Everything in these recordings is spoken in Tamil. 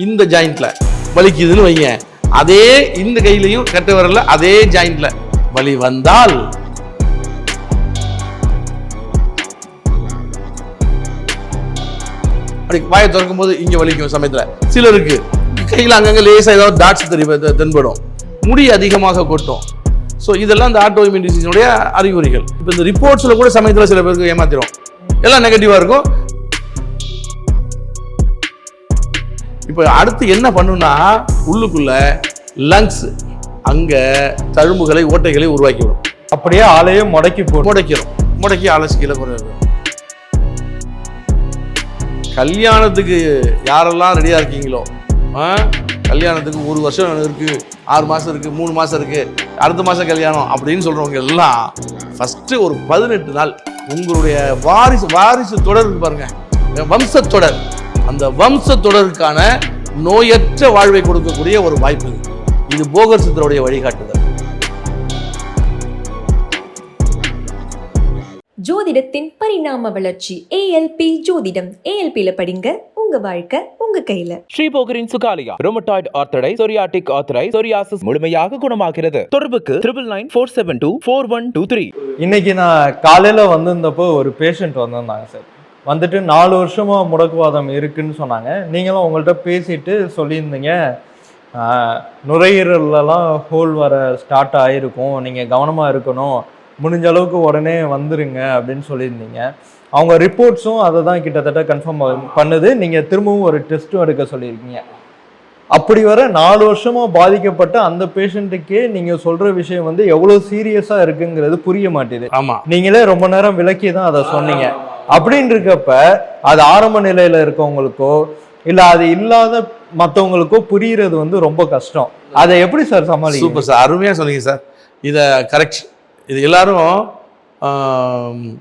இந்த ஜாயிண்ட்ல வலிக்குதுன்னு வைங்க. அதே இந்த கையிலையும் கட்ட வரல அதே ஜாயிண்ட்ல வலி வந்தால். அப்படி வாயை திறக்கும் போது இங்க வலிக்கும் சமயத்துல. சிலருக்கு கையில் அங்கங்க லேசா ஏதாவது டாட்ஸ் தெரிய தென்படும். முடி அதிகமாக கொட்டும். ஸோ இதெல்லாம் இந்த ஆட்டோ இம்யூன் டிசீஸினுடைய அறிகுறிகள். இப்போ இந்த ரிப்போர்ட்ஸில் கூட சமயத்தில் சில பேருக்கு ஏமாத்திரும். எல்லாம் நெகட்டிவாக இருக்கும். இப்போ அடுத்து என்ன பண்ணுன்னா உள்ளுக்குள்ள லங்ஸ் அங்க தழும்புகளை ஓட்டைகளை உருவாக்கிவிடும். அப்படியே ஆளையே முடக்கி போடும். முடக்கிறோம் முடக்கி அலசி கீழே குறையும் கல்யாணத்துக்கு யாரெல்லாம் ரெடியா இருக்கீங்களோ? கல்யாணத்துக்கு ஒரு வருஷம் இருக்கு ஆறு மாசம் இருக்கு மூணு மாசம் இருக்கு அடுத்த மாசம் கல்யாணம் அப்படின்னு சொல்றவங்க எல்லாம் ஃபர்ஸ்ட் ஒரு பதினெட்டு நாள் உங்களுடைய வாரிசு வாரிசு தொடர் இருக்கு பாருங்க. வம்ச தொடர் அந்த வம்ச தொடருக்கான நோயற்ற வாழ்வை கொடுக்கக்கூடிய ஒரு வாய்ப்பு இது. இது போகர் சித்தருடைய வழிகாட்டுதல். ஜோதிடத்தின் பரிணாம வளர்ச்சி ஏஎல்பி ஜோதிடம். ஏஎல்பியில படிங்க உங்க வாழ்க்கை உங்க கையில. ஸ்ரீபோகரின் சுகாலியா ரோமட்டாய்டு ஆர்த்தடை சொரியாட்டிக் ஆர்த்தரை சொரியாசிஸ் முழுமையாக குணமாகிறது. தொடர்புக்கு triple nine four seven two four one two three இன்னைக்கு நான் காலையில வந்திருந்தப்போ ஒரு பேஷண்ட் வந்திருந்தாங்க சார். வந்துட்டு நாலு வருஷமா முடக்குவாதம் இருக்குன்னு சொன்னாங்க. நீங்களும் உங்கள்கிட்ட பேசிட்டு சொல்லியிருந்தீங்க. ஆஹ், நுரையீரல்லலாம் ஹோல் வர ஸ்டார்ட் ஆயிருக்கும். நீங்க கவனமா இருக்கணும். முடிஞ்ச அளவுக்கு உடனே வந்துருங்க அப்படின்னு சொல்லியிருந்தீங்க. அவங்க ரிப்போர்ட்ஸும் அதை தான் கிட்டத்தட்ட கன்ஃபார்ம் பண்ணுது. நீங்க திரும்பவும் ஒரு டெஸ்ட்டும் எடுக்க சொல்லியிருக்கீங்க. அப்படி வர நாலு வருஷமா பாதிக்கப்பட்ட அந்த பேஷண்ட்டுக்கே நீங்க சொல்ற விஷயம் வந்து எவ்வளவு சீரியஸா இருக்குங்கிறது புரிய மாட்டேது. ஆமா. நீங்களே ரொம்ப நேரம் விளக்கி தான் அதை சொன்னீங்க. அப்படின்னு இருக்கப்ப அது ஆரம்ப நிலையில இருக்கவங்களுக்கோ இல்ல அது இல்லாத மற்றவங்களுக்கோ புரியுறது வந்து ரொம்ப கஷ்டம். அதை எப்படி சார் சமாளி சூப்பர் சார். அருமையாக சொன்னீங்க சார். இதை கரெக்ட் இது எல்லாரும்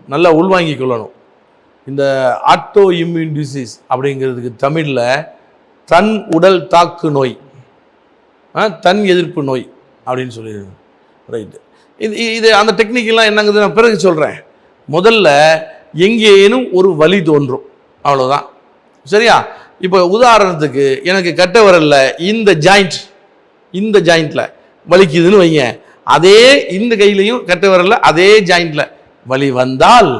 நல்லா உள்வாங்கிக் கொள்ளணும். இந்த ஆட்டோ இம்யூன் டிசீஸ் அப்படிங்கிறதுக்கு தமிழில் தன் உடல் தாக்கு நோய் ஆ, தன் எதிர்ப்பு நோய் அப்படின்னு சொல்லி ரைட்டு இது இது அந்த டெக்னிக்கெல்லாம் என்னங்குது நான் பிறகு சொல்கிறேன் முதல்ல எங்கேனும் ஒரு வலி தோன்றும். அவ்வளோதான் சரியா? இப்போ உதாரணத்துக்கு எனக்கு கட்ட வரல இந்த ஜாயிண்ட் இந்த ஜாயிண்ட்டில் வலிக்குதுன்னு வைங்க. அதே இந்த கையிலையும் கட்ட வரல அதே ஜாயிண்ட்டில் வலி வந்தால்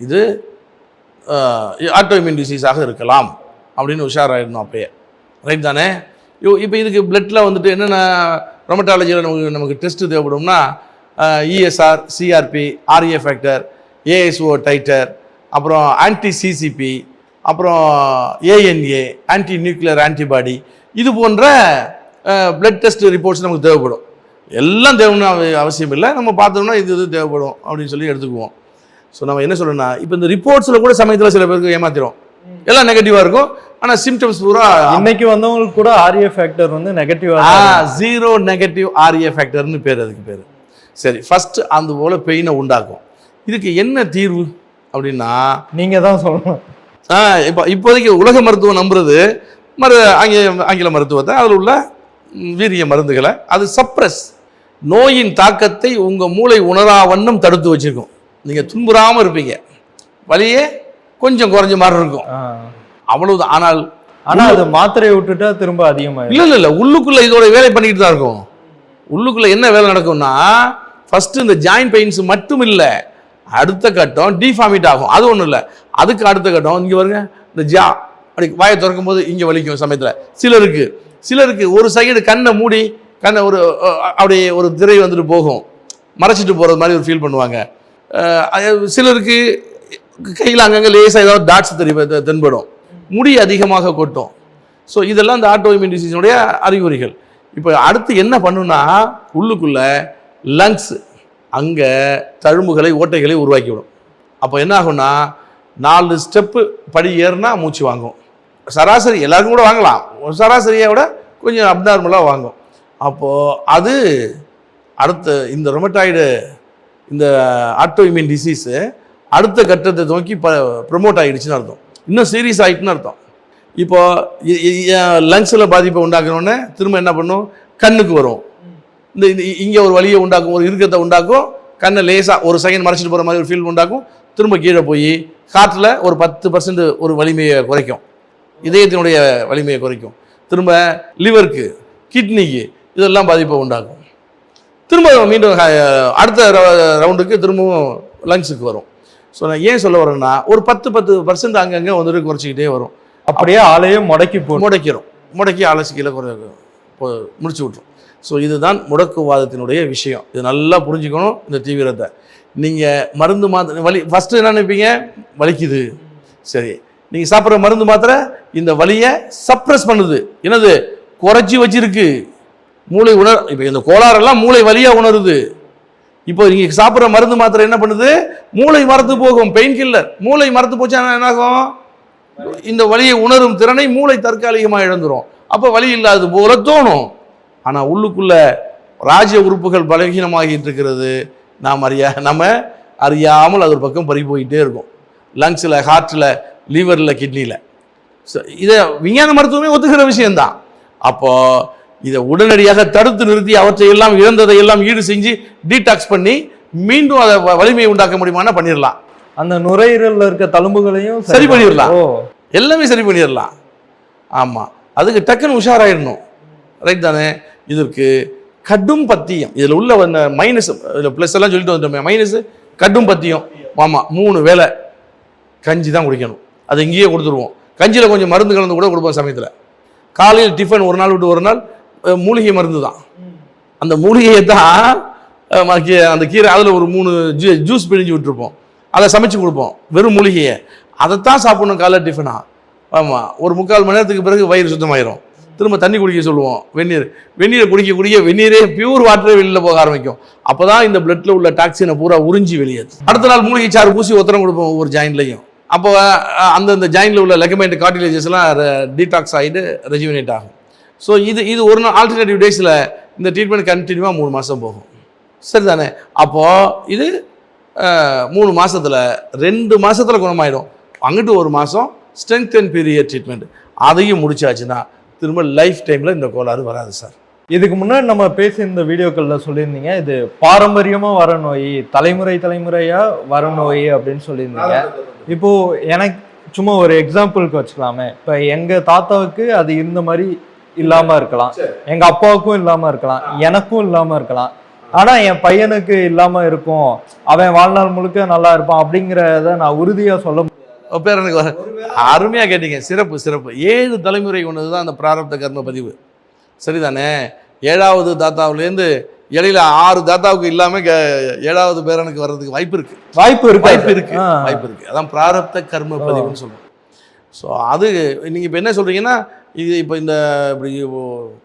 இது ஆட்டோமின் டிசீஸாக இருக்கலாம். அப்படின்னு உஷாராயிடணும் அப்பயே. ரைட் தானே? யோ இப்போ இதுக்கு பிளட்டில் வந்துட்டு என்னென்ன ரொமட்டாலஜியில் நமக்கு நமக்கு test தேவைப்படும்னா ESR CRP RA factor ASO titre அப்புறம் ஆன்டி சிசிபி அப்புறம் ஏஎன்ஏ ஆன்டி நியூக்ளியர் ஆன்டிபாடி இது போன்ற பிளட் டெஸ்ட் ரிப்போர்ட்ஸ் நமக்கு தேவைப்படும். எல்லாம் தேவைன்னு அவ- அவசியம் இல்லை. நம்ம பார்த்தோம்னா இது இது தேவைப்படும் அப்படின்னு சொல்லி எடுத்துக்குவோம். ஸோ நம்ம என்ன சொல்லணும்னா இப்போ இந்த ரிப்போர்ட்ஸில் கூட சமயத்தில் சில பேருக்கு ஏமாத்திரும். எல்லாம் நெகட்டிவாக இருக்கும். ஆனால் சிம்டம்ஸ் பூரா இன்னைக்கு வந்தவங்களுக்கு கூட ஆர்ஏ ஃபேக்டர் வந்து நெகட்டிவா ஜீரோ நெகட்டிவ் ஆர்ஏ ஃபேக்டர்னு பேர் அதுக்கு பேர். சரி ஃபர்ஸ்ட் அந்த போல பெயினை உண்டாக்கும். இதுக்கு என்ன தீர்வு அப்படின்னா நீங்க தான் சொல்லணும். ஆ, இப்போ இப்போதைக்கு உலக மருத்துவம் நம்புறது மரு ஆங்கில ஆங்கில மருத்துவத்தை அதில் உள்ள வீரிய மருந்துகளை அது சப்ரஸ் நோயின் தாக்கத்தை உங்கள் மூளை உணரா வண்ணம் தடுத்து வச்சிருக்கும். நீங்கள் துன்புறாமல் இருப்பீங்க. வலியே கொஞ்சம் குறைஞ்ச மாதிரி இருக்கும். அவ்வளவுதான். ஆனால் ஆனா அது மாத்திரையை விட்டுட்டா திரும்ப அதிகமாயிடும் இல்லை இல்லை இல்லை. உள்ளுக்குள்ளே இதோட வேலை பண்ணிக்கிட்டு தான் இருக்கும். உள்ளுக்குள்ளே என்ன வேலை நடக்கும்னா ஃபர்ஸ்ட் இந்த ஜாயிண்ட் பெயின்ஸ் மட்டும் இல்லை அடுத்த கட்டம் டிஃபார்மிட் ஆகும். அது ஒன்றும் இல்லை. அதுக்கு அடுத்த கட்டம் இங்கே வருங்க இந்த ஜா அப்படி வாயை திறக்கும் போது இங்கே வலிக்கும் சமயத்தில். சிலருக்கு சிலருக்கு ஒரு சைடு கண்ணை மூடி கண்ணை ஒரு அப்படி அப்படியே ஒரு திரை வந்துட்டு போகும். மறைச்சிட்டு போகிறது மாதிரி ஒரு ஃபீல் பண்ணுவாங்க. சிலருக்கு கையில் அங்கங்கே லேசாக ஏதாவது டாட்ஸ் தெரிய தென்படும். முடி அதிகமாக கொட்டும். ஸோ இதெல்லாம் இந்த ஆட்டோ இம்யூன் டிசீஸினுடைய அறிகுறிகள். இப்போ அடுத்து என்ன பண்ணுன்னா உள்ளுக்குள்ளே லங்ஸ் அங்கே தழும்புகளை ஓட்டைகளை உருவாக்கிவிடும். அப்போ என்ன ஆகும்னா நாலு ஸ்டெப்பு படி ஏறுனா மூச்சு வாங்கும். சராசரி எல்லாருக்கும் கூட வாங்கலாம். சராசரியை விட கொஞ்சம் அப்நார்மலாக வாங்கும். அப்போது அது அடுத்த இந்த ரொமட்டாய்டு இந்த ஆட்டோ இம்யூன் டிசீஸு அடுத்த கட்டத்தை நோக்கி ப ப்ரொமோட் ஆகிடுச்சுன்னு அர்த்தம். இன்னும் சீரியஸ் ஆகிட்டுன்னு அர்த்தம். இப்போது லங்ஸில் பாதிப்பை உண்டாக்கணுன்னே திரும்ப என்ன பண்ணும்? கண்ணுக்கு வரும். இந்த இங்கே ஒரு வலியை உண்டாக்கும் ஒரு இறுக்கத்தை உண்டாக்கும். கண்ணை லேசாக ஒரு செகண்ட் மறைச்சிட்டு போகிற மாதிரி ஒரு ஃபீல் உண்டாக்கும். திரும்ப கீழே போய் காற்றில் ஒரு பத்து பர்சன்ட் ஒரு வலிமையை குறைக்கும். இதயத்தினுடைய வலிமையை குறைக்கும். திரும்ப லிவருக்கு கிட்னிக்கு இதெல்லாம் பாதிப்பை உண்டாக்கும். திரும்ப மீண்டும் அடுத்த ரவுண்டுக்கு திரும்பவும் லங்ஸுக்கு வரும். ஸோ நான் ஏன் சொல்ல வரேன்னா ஒரு பத்து பத்து பர்சன்ட் அங்கங்கே வந்துட்டு குறைச்சிக்கிட்டே வரும். அப்படியே ஆளையே முடக்கி போட்டு. முடக்கிறோம். முடக்கி கீழே குறை போ- முடிச்சு விட்ரும் ஸோ இதுதான் முடக்குவாதத்தினுடைய விஷயம். இது நல்லா புரிஞ்சுக்கணும் இந்த தீவிரத்தை. நீங்கள் மருந்து மாத்திரை வலி ஃபஸ்ட்டு என்ன நினைப்பீங்க? வலிக்குது. சரி. நீங்கள் சாப்பிட்ற மருந்து மாத்திரை இந்த வலியை சப்ரஸ் பண்ணுது. என்னது? குறைச்சி வச்சிருக்கு. மூளை உணர் இப்போ இந்த கோளாறெல்லாம் மூளை வலியாக உணருது. இப்போ நீங்கள் சாப்பிட்ற மருந்து மாத்திரை என்ன பண்ணுது? மூளை மறந்து போகும். பெயின் கில்லர் மூளை மறந்து போச்சா என்ன ஆகும்? இந்த வலியை உணரும் திறனை மூளை தற்காலிகமாக இழந்துரும். அப்போ வலி இல்லாதது போல தோணும். ஆனால் உள்ளுக்குள்ள ராஜ உறுப்புகள் பலகீனமாகிட்டு இருக்கிறது. நாம் அறியா நம்ம அறியாமல் அது ஒரு பக்கம் பறி போயிட்டே இருக்கும். லங்ஸில் ஹார்ட்டில் லிவரில் கிட்னியில் இதை விஞ்ஞான மருத்துவமே ஒத்துக்கிற விஷயம்தான். அப்போ இதை உடனடியாக தடுத்து நிறுத்தி அவற்றை எல்லாம் இழந்ததை எல்லாம் ஈடு செஞ்சு டீடாக்ஸ் பண்ணி மீண்டும் அதை வலிமையை உண்டாக்க முடியுமானா பண்ணிடலாம் அந்த நுரையீரல்ல இருக்க தழும்புகளையும் சரி பண்ணிடலாம். எல்லாமே சரி பண்ணிடலாம் ஆமாம் அதுக்கு டக்குன்னு உஷாராயிடணும். ரைட் தானே? இதற்கு கடும் பத்தியம். இதில் உள்ள வந்த மைனஸ் இதில் ப்ளஸ் எல்லாம் சொல்லிட்டு வந்துட்டோமே மைனஸ் கடும் பத்தியம். ஆமாம் மூணு வேலை கஞ்சி தான் குடிக்கணும். அதை இங்கேயே கொடுத்துருவோம். கஞ்சியில் கொஞ்சம் மருந்து கலந்து கூட கொடுப்போம் சமயத்தில். காலையில் டிஃபன் ஒரு நாள் விட்டு ஒரு நாள் மூலிகை மருந்து தான். அந்த மூலிகையை தான் அந்த கீரை அதில் ஒரு மூணு ஜூ ஜூஸ் பிழிஞ்சு விட்டுருப்போம். அதை சமைச்சு கொடுப்போம். வெறும் மூலிகையை. அதைத்தான் சாப்பிடணும் காலைல டிஃபனாக ஆமாம் ஒரு முக்கால் மணி நேரத்துக்கு பிறகு வயிறு சுத்தமாயிரும். திரும்ப தண்ணி குடிக்க சொல்லுவோம். வெந்நீர். வெந்நீரை குடிக்க குடிக்க வெந்நீரே பியூர் வாட்டரே வெளியில் போக ஆரம்பிக்கும். அப்போ தான் இந்த பிளட்டில் உள்ள டாக்ஸினை பூரா உறிஞ்சி வெளியேற்று அடுத்த நாள் மூலிகை சாறு பூசி உத்தரம் கொடுப்போம் ஒவ்வொரு ஜாயின்லையும் அப்போ அந்தந்த ஜாயினில் உள்ள லெக்கமெண்ட் கார்டிலேஜஸ்லாம் டீடாக்ஸ் ஆகிட்டு ரெஜுவினேட் ஆகும். ஸோ இது இது ஒரு நாள் ஆல்டர்னேட்டிவ் டேஸில் இந்த ட்ரீட்மெண்ட் கண்டினியூவாக மூணு மாதம் போகும். சரிதானே? அப்போது இது மூணு மாதத்தில் ரெண்டு மாதத்தில் குணமாயிடும். அங்கிட்டு ஒரு மாதம் ஸ்ட்ரென்த் அண்ட் பீரியட் ட்ரீட்மெண்ட் அதையும் முடிச்சாச்சுன்னா திரும்ப லைஃப் டைமில் இந்த கோளாறு வராது சார் இதுக்கு முன்னாடி நம்ம பேசியிருந்த வீடியோக்கள்ல சொல்லியிருந்தீங்க இது பாரம்பரியமா வர நோய் தலைமுறை தலைமுறையா வர நோய் அப்படின்னு சொல்லியிருந்தீங்க. இப்போ எனக்கு சும்மா ஒரு எக்ஸாம்பிளுக்கு வச்சுக்கலாமே. இப்போ எங்க தாத்தாவுக்கு அது இருந்த மாதிரி இல்லாம இருக்கலாம். எங்க அப்பாவுக்கும் இல்லாம இருக்கலாம். எனக்கும் இல்லாம இருக்கலாம். ஆனா என் பையனுக்கு இல்லாம இருக்கும். அவன் வாழ்நாள் முழுக்க நல்லா இருப்பான் அப்படிங்கிறத நான் உறுதியா சொல்ல பேர் எனக்கு வர அருமையாக கேட்டீங்க. சிறப்பு சிறப்பு. ஏழு தலைமுறை ஒன்று தான் அந்த பிராரப்த கர்ம பதிவு. சரிதானே? ஏழாவது தாத்தாவுலேருந்து இடையில ஆறு தாத்தாவுக்கு இல்லாமல் ஏழாவது பேரனுக்கு வர்றதுக்கு வாய்ப்பு இருக்கு. வாய்ப்பு இருக்கு. வாய்ப்பு இருக்கு. வாய்ப்பு இருக்கு. அதான் பிராரப்த கர்ம பதிவுன்னு சொல்லுவோம் ஸோ அது நீங்க இப்போ என்ன சொல்றீங்கன்னா இது இப்போ இந்த இப்படி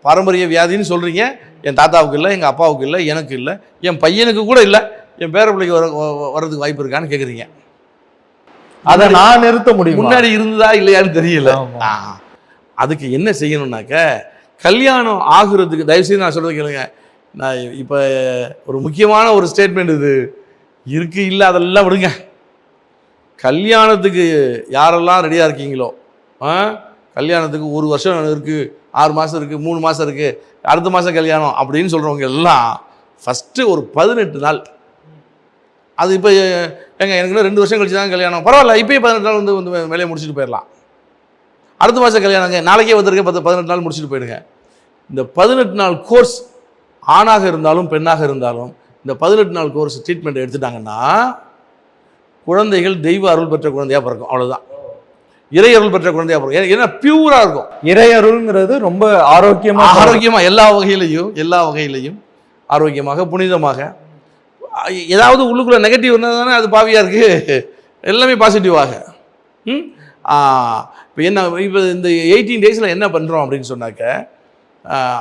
பாரம்பரிய வியாதின்னு சொல்றீங்க. என் தாத்தாவுக்கு இல்லை எங்க அப்பாவுக்கு இல்லை எனக்கு இல்லை என் பையனுக்கு கூட இல்லை என் பேர பிள்ளைக்கு வர வர்றதுக்கு வாய்ப்பு இருக்கான்னு கேட்குறீங்க அதை நான் நிறுத்த முடியும்? முன்னாடி இருந்ததா இல்லையான்னு தெரியல. அதுக்கு என்ன செய்யணும்னாக்க கல்யாணம் ஆகுறதுக்கு தயவுசெய்து நான் சொல்றது கேளுங்க. நான் இப்போ ஒரு முக்கியமான ஒரு ஸ்டேட்மெண்ட் இது. இருக்கு இல்லை அதெல்லாம் விடுங்க. கல்யாணத்துக்கு யாரெல்லாம் ரெடியாக இருக்கீங்களோ கல்யாணத்துக்கு ஒரு வருஷம் இருக்குது ஆறு மாதம் இருக்குது மூணு மாதம் இருக்குது அடுத்த மாதம் கல்யாணம் அப்படின்னு சொல்கிறவங்க எல்லாம் ஃபஸ்ட்டு ஒரு பதினெட்டு நாள் அது இப்போ ஏங்க எனக்கு ரெண்டு வருஷம் கழிச்சு தான் கல்யாணம். பரவாயில்ல இப்பயே பதினெட்டு நாள் வந்து வந்து வேலையை முடிச்சுட்டு போயிடலாம். அடுத்த மாதம் கல்யாணங்க நாளைக்கே வந்திருக்க பத்து பதினெட்டு நாள் முடிச்சுட்டு போயிடுங்க. இந்த பதினெட்டு நாள் கோர்ஸ் ஆணாக இருந்தாலும் பெண்ணாக இருந்தாலும் இந்த பதினெட்டு நாள் கோர்ஸ் ட்ரீட்மெண்ட் எடுத்துட்டாங்கன்னா குழந்தைகள் தெய்வ அருள் பெற்ற குழந்தையா பிறக்கும். அவ்வளவுதான். இறை அருள் பெற்ற குழந்தையா பிறக்கும். ஏன்னா- ஏன்னா பியூரா இருக்கும். இறையருள்ங்கிறது ரொம்ப ஆரோக்கியமா ஆரோக்கியமா எல்லா வகையிலையும் எல்லா வகையிலையும் ஆரோக்கியமாக புனிதமாக ஏதாவது உள்ளுக்குள்ளே நெகட்டிவ் இருந்தால் தானே அது பாவியாக இருக்குது எல்லாமே பாசிட்டிவாக ம்? இப்போ என்ன இப்போ இந்த எயிட்டீன் டேஸில் என்ன பண்ணுறோம் அப்படின்னு சொன்னாக்க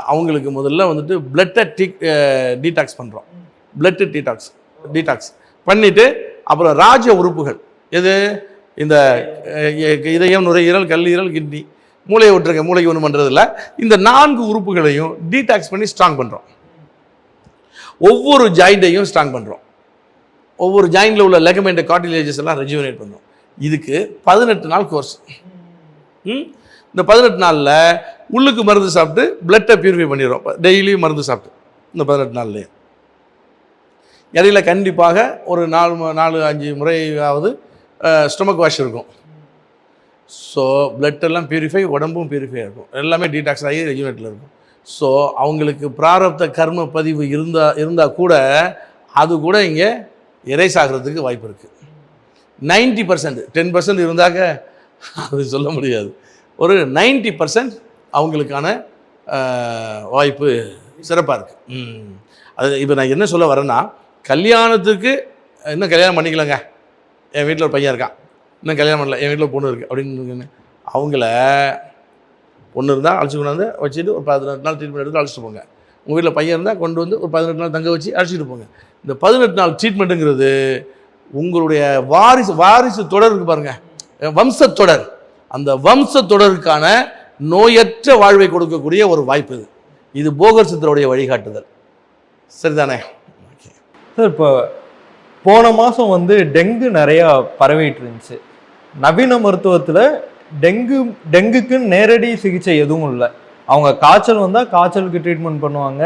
அவங்களுக்கு முதல்ல வந்துட்டு பிளட்டை டீ டீடாக்ஸ் பண்ணுறோம் பிளட்டு டீடாக்ஸ் டீடாக்ஸ் பண்ணிவிட்டு அப்புறம் ராஜ உறுப்புகள். எது? இந்த இதயம் நுரையீரல் கல்லீரல் கிட்னி. மூளையை விட்டுருக்க மூளைக்கு ஒன்றும் பண்ணுறதில்ல இந்த நான்கு உறுப்புகளையும் டீடாக்ஸ் பண்ணி ஸ்ட்ராங் பண்ணுறோம் ஒவ்வொரு ஜாயிண்ட்டையும் ஸ்ட்ராங் பண்ணுறோம் ஒவ்வொரு ஜாயிண்டில் உள்ள லெகமெண்ட் கார்டிலேஜஸ் எல்லாம் ரெஜுவனேட் பண்ணுறோம் இதுக்கு பதினெட்டு நாள் கோர்ஸ் ம்? இந்த பதினெட்டு நாளில் உள்ளுக்கு மருந்து சாப்பிட்டு பிளட்டை பியூரிஃபை பண்ணிடுறோம். டெய்லியும் மருந்து சாப்பிட்டு இந்த பதினெட்டு நாள்லேயே. இடையில கண்டிப்பாக ஒரு நாலு நாலு அஞ்சு முறையாவது ஸ்டொமக் வாஷ் இருக்கும். ஸோ பிளட்டெல்லாம் பியூரிஃபை உடம்பும் பியூரிஃபை இருக்கும் எல்லாமே டீடாக்ஸ் ஆகி ரெஜிமெண்ட்டில் இருக்கும். ஸோ அவங்களுக்கு பிராரப்த கர்ம பதிவு இருந்தா இருந்தால் கூட அது கூட இங்கே எரேஸ் ஆகிறதுக்கு வாய்ப்பு இருக்குது நைன்ட்டி பர்சன்ட் டென் பர்சன்ட் இருந்தாக்க அது சொல்ல முடியாது. ஒரு நைன்ட்டி பர்சன்ட் அவங்களுக்கான வாய்ப்பு சிறப்பாக இருக்குது அது இப்போ நான் என்ன சொல்ல வரேன்னா கல்யாணத்துக்கு இன்னும் கல்யாணம் பண்ணிக்கலங்க. என் வீட்டில் ஒரு பையன் இருக்கான். இன்னும் கல்யாணம் பண்ணல. என் வீட்டில் பொண்ணு இருக்குது அப்படின்னு அவங்கள பொண்ணு இருந்தால் அழைச்சி கொண்டாந்து வச்சுட்டு ஒரு பதினெட்டு நாள் ட்ரீட்மெண்ட் எடுத்து அழைச்சிட்டு போங்க. உங்கள் வீட்டில் பையன் இருந்தால் கொண்டு வந்து ஒரு பதினெட்டு நாள் தங்க வச்சு அழைச்சிட்டு போங்க. இந்த பதினெட்டு நாள் ட்ரீட்மெண்ட்டுங்கிறது உங்களுடைய வாரிசு வாரிசு தொடர் இருக்கு பாருங்கள் வம்சத் தொடர். அந்த வம்சத் தொடருக்கான நோயற்ற வாழ்வை கொடுக்கக்கூடிய ஒரு வாய்ப்பு இது. இது போகர் சித்தருடைய வழிகாட்டுதல். சரிதானே? ஓகே சார் இப்போ போன மாதம் வந்து டெங்கு நிறையா பரவிட்டு இருந்துச்சு. நவீன மருத்துவத்தில் டெங்கு டெங்குக்கு நேரடி சிகிச்சை எதுவும் இல்லை. அவங்க காய்ச்சல் வந்தால் காய்ச்சலுக்கு ட்ரீட்மெண்ட் பண்ணுவாங்க.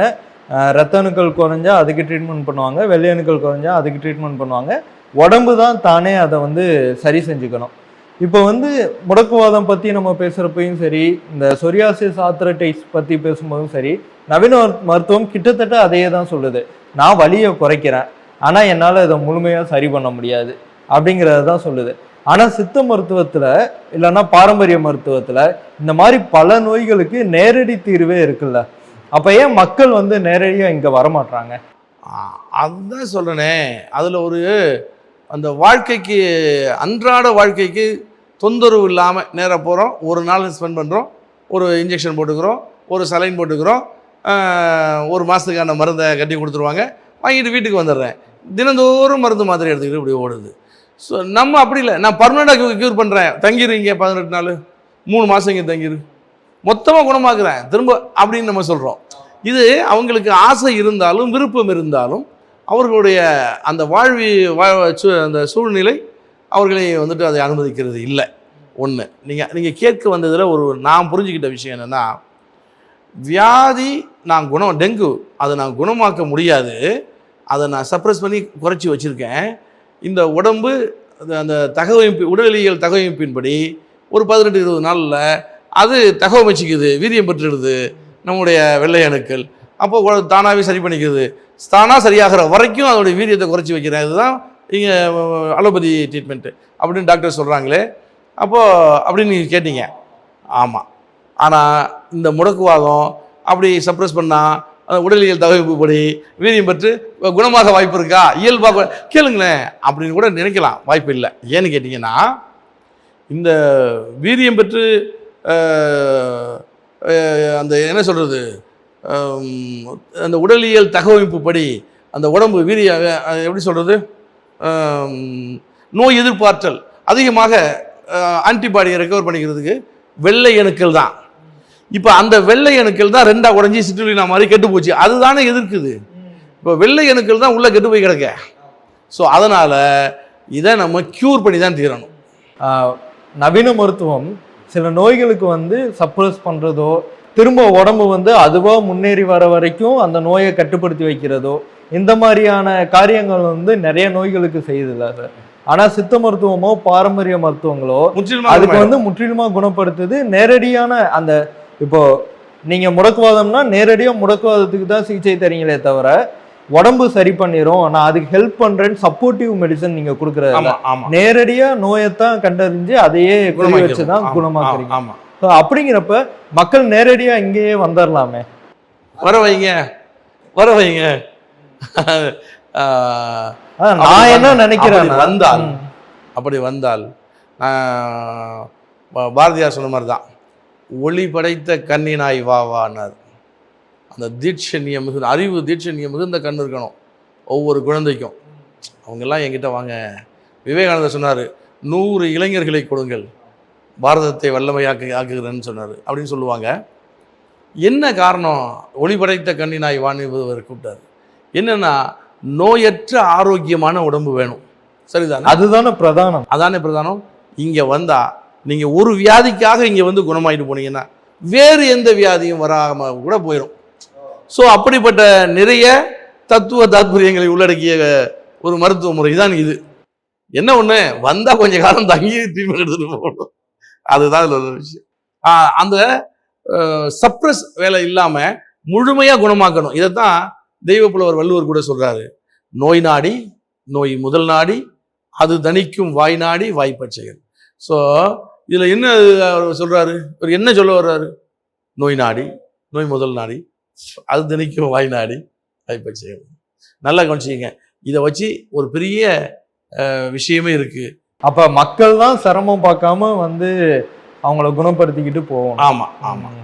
ரத்த அணுக்கள் குறைஞ்சா அதுக்கு ட்ரீட்மெண்ட் பண்ணுவாங்க. வெள்ளை அணுக்கள் குறைஞ்சா அதுக்கு ட்ரீட்மெண்ட் பண்ணுவாங்க. உடம்பு தான் தானே அதை வந்து சரி செஞ்சுக்கணும். இப்போ வந்து முடக்குவாதம் பற்றி நம்ம பேசுகிறப்பையும் சரி இந்த சொரியாசிஸ் ஆத்ரடைஸ் பற்றி பேசும்போதும் சரி நவீன மருத்துவம் கிட்டத்தட்ட அதையே தான் சொல்லுது. நான் வலியை குறைக்கிறேன். ஆனால் என்னால் இதை முழுமையாக சரி பண்ண முடியாது. அப்படிங்கிறத தான் சொல்லுது. ஆனால் சித்த மருத்துவத்தில் இல்லைன்னா பாரம்பரிய மருத்துவத்தில் இந்த மாதிரி பல நோய்களுக்கு நேரடி தீர்வே இருக்குல்ல. அப்போ ஏன் மக்கள் வந்து நேரடியாக இங்கே வரமாட்றாங்க? அதுதான் சொல்கிறேனே அதில் ஒரு அந்த வாழ்க்கைக்கு அன்றாட வாழ்க்கைக்கு தொந்தரவு இல்லாமல் நேராக போகிறோம் ஒரு நாள் ஸ்பெண்ட் பண்ணுறோம் ஒரு இன்ஜெக்ஷன் போட்டுக்கிறோம். ஒரு சலைன் போட்டுக்கிறோம். ஒரு மாதத்துக்கான மருந்தை கட்டி கொடுத்துருவாங்க. வாங்கிட்டு வீட்டுக்கு வந்துடுறேன். தினந்தோறும் மருந்து மாத்திரை எடுத்துக்கிட்டு இப்படி ஓடுது. ஸோ நம்ம அப்படி இல்லை. நான் பர்மனெண்ட்டாக க்யூர் பண்ணுறேன் தங்கிரு இங்கே பதினெட்டு நாள். மூணு மாதம் இங்கே தங்கிரு. மொத்தமாக குணமாக்குறேன். திரும்ப அப்படின்னு நம்ம சொல்கிறோம் இது அவங்களுக்கு ஆசை இருந்தாலும் விருப்பம் இருந்தாலும் அவர்களுடைய அந்த வாழ்வி சூ- அந்த சூழ்நிலை அவர்களை வந்துட்டு அதை அனுமதிக்கிறது இல்லை. ஒன்று நீங்கள் நீங்கள் கேட்க வந்ததில் ஒரு நான் புரிஞ்சுக்கிட்ட விஷயம் என்னென்னா வியாதி நான் குணம் டெங்கு அதை நான் குணமாக்க முடியாது. அதை நான் சப்ரஸ் பண்ணி குறைச்சி வச்சுருக்கேன். இந்த உடம்பு அந்த தகவமைப்பு உடலியல் தகவமைப்பின்படி ஒரு பதினெட்டு இருபது நாளில் அது தகவமைச்சிக்குது வீரியம் பெற்றுடுது நம்முடைய வெள்ளை அணுக்கள். அப்போ தானாகவே சரி பண்ணிக்குது. தானாக சரியாகிற வரைக்கும் அதோடைய வீரியத்தை குறைச்சி வைக்கிறேன். இதுதான் இங்கே அலோபதி ட்ரீட்மெண்ட்டு அப்படின்னு டாக்டர் சொல்கிறாங்களே அப்போது அப்படின்னு நீங்கள் கேட்டீங்க. ஆமாம் ஆனால் இந்த முடக்குவாதம் அப்படி சப்ரஸ் பண்ணால் உடலியல் தகவிப்புப்படி வீரியம் பெற்று குணமாக வாய்ப்பு இருக்கா? இயல்பாக கேளுங்களேன். அப்படின்னு கூட நினைக்கலாம். வாய்ப்பு இல்லை. ஏன்னு கேட்டிங்கன்னா இந்த வீரியம் பெற்று அந்த என்ன சொல்கிறது அந்த உடலியல் தகவமைப்பு படி அந்த உடம்பு வீரிய எப்படி சொல்கிறது நோய் எதிர்ப்பாற்றல் அதிகமாக ஆன்டிபாடியை ரெக்கவர் பண்ணிக்கிறதுக்கு வெள்ளை அணுக்கள் தான். இப்போ அந்த வெள்ளை அணுக்கள் தான் ரெண்டா உடஞ்சி சிற்றுலினா மாதிரி கெட்டு போச்சு. அதுதானே எதிர்க்குது. இப்போ வெள்ளை அணுக்கள் தான் உள்ளே கெட்டு போய் கிடக்க. ஸோ அதனால் இதை நம்ம க்யூர் பண்ணி தான் தீரணும். நவீன மருத்துவம் சில நோய்களுக்கு வந்து சப்ரஸ் பண்றதோ திரும்ப உடம்பு வந்து அதுவா முன்னேறி வர வரைக்கும் அந்த நோயை கட்டுப்படுத்தி வைக்கிறதோ இந்த மாதிரியான காரியங்கள் வந்து நிறைய நோய்களுக்கு செய்யுதுல்ல சார் ஆனா சித்த மருத்துவமோ பாரம்பரிய மருத்துவங்களோ அதுக்கு வந்து முற்றிலுமா குணப்படுத்துது. நேரடியான அந்த இப்போ நீங்க முடக்குவாதம்னா நேரடியா முடக்குவாதத்துக்கு தான் சிகிச்சை தரீங்களே தவிர உடம்பு சரி பண்ணிரும். நான் அதுக்கு ஹெல்ப் பண்றேன்னு சப்போர்ட்டிவ் மெடிசன் நீங்க கொடுக்குறது ஆமாம் ஆமாம் நேரடியா நோயைத்தான் கண்டறிஞ்சு அதையே குறி வச்சுதான் குணமாக்குறீங்க. ஆமாம் So, அப்படிங்கிறப்ப மக்கள் நேரடியா இங்கேயே வந்துடலாமே வர வைங்க. வர வைங்க. நான் என்ன நினைக்கிறேன் வந்தால் அப்படி வந்தால் பாரதியார் சொன்ன மாதிரி தான் ஒளி படைத்த கண்ணினாய் வா வான்னார் அந்த தீட்சண்யம் மிகுந்த அறிவு தீட்சண்யம் மிகுந்த கண் இருக்கணும். ஒவ்வொரு குழந்தைக்கும். அவங்கெல்லாம் என்கிட்ட வாங்க. விவேகானந்தர் சொன்னார் நூறு இளைஞர்களை கொடுங்கள். பாரதத்தை வல்லமையாக்கு ஆக்குகிறேன்னு சொன்னார். அப்படின்னு சொல்லுவாங்க. என்ன காரணம்? ஒளி படைத்த கண்ணினாய் வாணிபவர் கூப்பிட்டார். என்னன்னா நோயற்ற ஆரோக்கியமான உடம்பு வேணும். சரிதானே? அதுதானே பிரதானம். அதானே பிரதானம்? இங்கே வந்தா நீங்கள் ஒரு வியாதிக்காக இங்கே வந்து குணமாயிட்டு போனீங்கன்னா வேறு எந்த வியாதியும் வராமல் கூட போயிடும் ஸோ அப்படிப்பட்ட நிறைய தத்துவ தாத்பரியங்களை உள்ளடக்கிய ஒரு மருத்துவ முறை தான் இது. என்ன ஒன்று வந்தால் கொஞ்ச காலம் தங்கி ட்ரீட்மெண்ட் எடுத்துகிட்டு போகணும். அதுதான் அதில் ஒரு விஷயம். அந்த சப்ரஸ் வேலை இல்லாமல் முழுமையாக குணமாக்கணும். இதைத்தான் தெய்வப்புலவர் வள்ளுவர் கூட சொல்கிறாரு நோய் நாடி நோய் முதல் நாடி அது தணிக்கும் வாய் நாடி வாய்ப்பச்செயல் ஸோ இதில் என்ன அவர் சொல்கிறாரு இவர் என்ன சொல்ல வர்றாரு? நோய் நாடி நோய் முதல் நாடி அது திணிக்கும் வாய் நாடி வாய்ப்பச்செயல் நல்லா கவனிச்சிங்க இதை வச்சு ஒரு பெரிய விஷயமே இருக்குது அப்போ மக்கள் தான் சிரமம் பார்க்காம வந்து அவங்கள குணப்படுத்திக்கிட்டு போவோம் ஆமாம் ஆமாம்